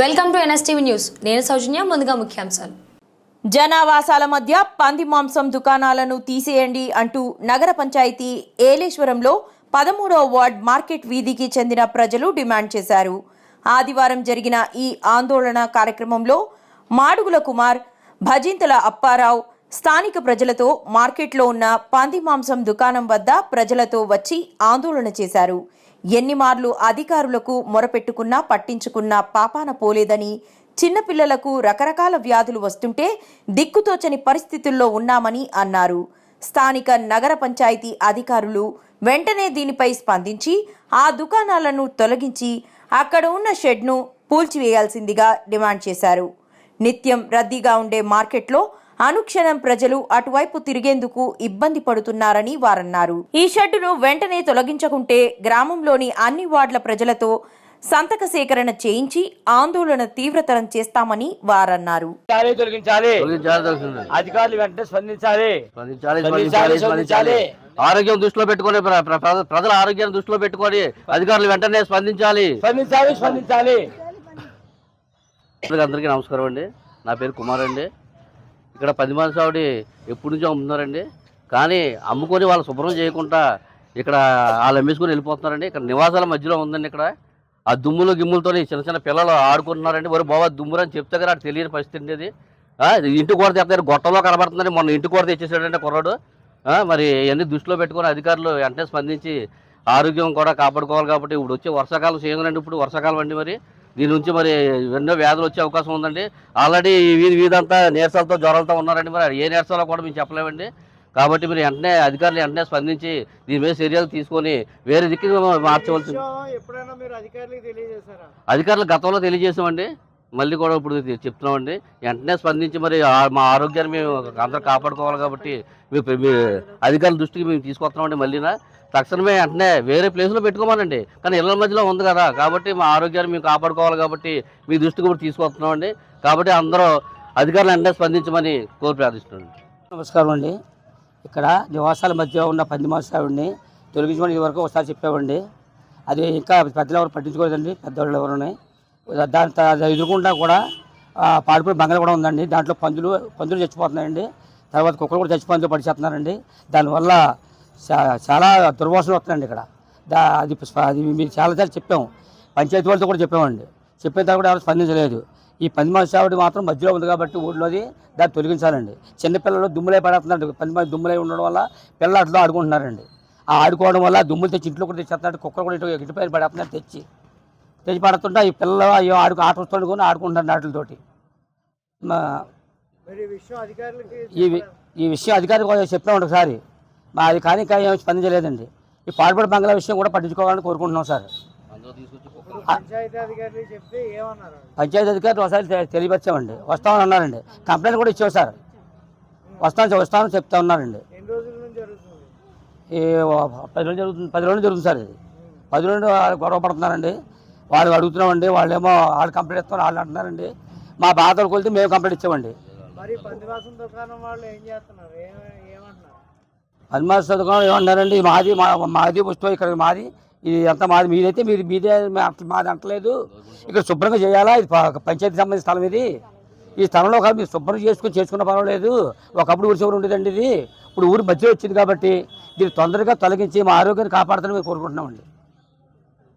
Welcome to NSTV news. నేను సౌజన్య ముందుగా ముఖ్యాంశాలు. జనావాసాల మధ్య పంది మాంసం దుకాణాలను తీసేయండి అంటూ నగర పంచాయతీ ఏలేశ్వరంలో పదమూడో వార్డ్ మార్కెట్ వీధికి చెందిన ప్రజలు డిమాండ్ చేశారు. ఆదివారం జరిగిన ఈ ఆందోళన కార్యక్రమంలో మాడుగుల కుమార్ భజింతల అప్పారావు స్థానిక ప్రజలతో మార్కెట్లో ఉన్న పంది మాంసం దుకాణం వద్ద ప్రజలతో వచ్చి ఆందోళన చేశారు. ఎన్ని మార్లు అధికారులకు మొరపెట్టుకున్నా పట్టించుకున్నా పాపాన పోలేదని చిన్నపిల్లలకు రకరకాల వ్యాధులు వస్తుంటే దిక్కుతోచని పరిస్థితుల్లో ఉన్నామని అన్నారు. స్థానిక నగర పంచాయతీ అధికారులు వెంటనే దీనిపై స్పందించి ఆ దుకాణాలను తొలగించి అక్కడ ఉన్న షెడ్ను పూల్చివేయాల్సిందిగా డిమాండ్ చేశారు. నిత్యం రద్దీగా ఉండే మార్కెట్లో అనుక్షణం ప్రజలు అటువైపు తిరిగేందుకు ఇబ్బంది పడుతున్నారని వారన్నారు. ఈ షెడ్డును వెంటనే తొలగించకుంటే గ్రామంలోని అన్ని వార్డుల ప్రజలతో సంతక సేకరణ చేయించి ఆందోళన తీవ్రతరం చేస్తామని వారన్నారు. అధికారులు వెంటనే స్పందించాలి. స్పందించాలి. ఆరోగ్యం దృష్టిలో పెట్టుకొని ప్ర- ప్ర- ప్ర- ప్రజల ఆరోగ్యాన్ని దృష్టిలో పెట్టుకొని అధికారులు వెంటనే స్పందించాలి. స్పందించాలి స్పందించాలి. అందరికీ నమస్కారం అండి. నా పేరు కుమార్ అండి. ఇక్కడ పది మంది ఆవిడ ఎప్పటి నుంచో అమ్ముతున్నారండి. కానీ అమ్ముకొని వాళ్ళు శుభ్రం చేయకుండా ఇక్కడ వాళ్ళు అమ్మేసుకొని వెళ్ళిపోతున్నారండి. ఇక్కడ నివాసాల మధ్యలో ఉందండి ఇక్కడ. ఆ దుమ్ములు గిమ్ములతో చిన్న చిన్న పిల్లలు ఆడుకుంటున్నారండి. మరి బాబా దుమ్ములు అని చెప్తే కదా తెలియని పరిస్థితి అండి ఇది ఇంటి కూర తెస్తారు గొట్టలో కనబడుతుందని మొన్న ఇంటి కూర తెచ్చేసాడంటే కుర్రాడు. మరి ఇవన్నీ దృష్టిలో పెట్టుకొని అధికారులు వెంటనే స్పందించి ఆరోగ్యం కూడా కాపాడుకోవాలి కాబట్టి ఇప్పుడు వచ్చే వర్షాకాలం సీజన్ అండి. ఇప్పుడు వర్షాకాలం అండి మరి. దీని నుంచి మరి ఎన్నో వ్యాధులు వచ్చే అవకాశం ఉందండి. ఆల్రెడీ వీధి వీధంతా నీరసాలతో జ్వరాలతో ఉన్నారండి మరి. ఏ నీరసాలో కూడా మేము చెప్పలేమండి. కాబట్టి మీరు వెంటనే అధికారులు వెంటనే స్పందించి దీని మీద చర్యలు తీసుకొని వేరే దిక్కు మార్చవలసి అధికారులు గతంలో తెలియజేసామండి. మళ్ళీ కూడా ఇప్పుడు చెప్తున్నామండి. వెంటనే స్పందించి మరి మా ఆరోగ్యాన్ని మేము అందరూ కాపాడుకోవాలి కాబట్టి మీ అధికారుల దృష్టికి మేము తీసుకొస్తున్నామండి మళ్ళీనా. తక్షణమే వెంటనే వేరే ప్లేస్లో పెట్టుకోమనండి. కానీ ఇళ్ళ మధ్యలో ఉంది కదా. కాబట్టి మా ఆరోగ్యాన్ని మేము కాపాడుకోవాలి కాబట్టి మీ దృష్టికి కూడా తీసుకొస్తున్నామండి. కాబట్టి అందరూ అధికారులు అంటే స్పందించమని కోరి ప్రార్థిస్తున్నాను నమస్కారం అండి. ఇక్కడ నివాసాల మధ్య ఉన్న పంది మాసావిడిని తొలగించమని ఇదివరకు ఒకసారి చెప్పామండి. అది ఇంకా పెద్దలు ఎవరు పట్టించుకోలేదండి. పెద్దవాళ్ళు ఎవరుని దాని త- ఎదురుకుండా కూడా ఆ, పాడిపోయి కూడా ఉందండి. దాంట్లో పందులు పందులు చచ్చిపోతున్నాయండి. తర్వాత కుక్కలు కూడా చచ్చిపోయి పడిచేస్తున్నారండి. దానివల్ల చాలా దుర్వాసనలు వస్తున్నాయండి ఇక్కడ. దా అది అది మీరు చాలాసార్లు చెప్పాము. పంచాయతీ వాళ్ళతో కూడా చెప్పామండి. చెప్పిన తర్వాత కూడా ఎవరు స్పందించలేదు. ఈ పంది మాసావిడి మాత్రం మధ్యలో ఉంది కాబట్టి ఊళ్ళోది దాన్ని తొలగించాలండి. చిన్నపిల్లలు దుమ్ములై పడుతున్నారు పంది మంది దుమ్ములై ఉండడం వల్ల పిల్లలు అట్లా ఆడుకుంటున్నారండి. ఆ ఆడుకోవడం వల్ల దుమ్ములు తెచ్చి ఇంట్లో కూడా తెచ్చేస్తున్నాడు కుక్కలు కూడా ఇటు ఇటు పైన పడేస్తున్నారు తెచ్చి. తెచ్చి పడుతుంటే ఈ పిల్లలు అయ్యో ఆడుకు ఆట వస్తుకొని ఆడుకుంటున్నారు వాటితోటి ఈ విషయం అధికారికి కూడా చెప్పాము ఒకసారి. మా అది కానీ ఇంకా ఏం స్పందించలేదండి. ఈ పాడుపడి బంగ్లా విషయం కూడా పట్టించుకోవాలని కోరుకుంటున్నాం సార్. పంచాయతీ అధికారులు ఒకసారి తె- తెలియపరిచామండి. వస్తామని అన్నారండి. కంప్లైంట్ కూడా ఇచ్చావు సార్. వస్తాను వస్తామని చెప్తా ఉన్నారండి. ఈ పది రోజులు జరుగుతుంది పది రోజులు జరుగుతుంది సార్ ఇది. పది రోజులు వాళ్ళు గొడవ పడుతున్నారండి. వాళ్ళు అడుగుతున్నామండి వాళ్ళేమో వాళ్ళు కంప్లైంట్ ఇస్తాం వాళ్ళు అంటున్నారండి. మా బాధలు కొలితే మేము కంప్లైంట్ ఇచ్చామండి. మరి దుకాణం వాళ్ళు ఏం చేస్తున్నారు? హనుమాన్ దుకాణం ఏమన్నారండి? మాది మాది పుష్పం ఇక్కడ మాది. ఇది అంతా మాది మీదైతే మీరు మీదే మాది అంటలేదు. ఇక్కడ శుభ్రంగా చేయాలా? ఇది పంచాయతీ సంబంధించిన స్థలం ఇది. ఈ స్థలంలో కాదు మీరు శుభ్రం చేసుకుని చేసుకున్న పర్వాలేదు. ఒకప్పుడు ఊరి చివరి ఉండేదండి ఇది. ఇప్పుడు ఊరి మధ్యలో వచ్చింది కాబట్టి దీన్ని తొందరగా తొలగించి మా ఆరోగ్యాన్ని కాపాడుతారని మేము కోరుకుంటున్నామండి.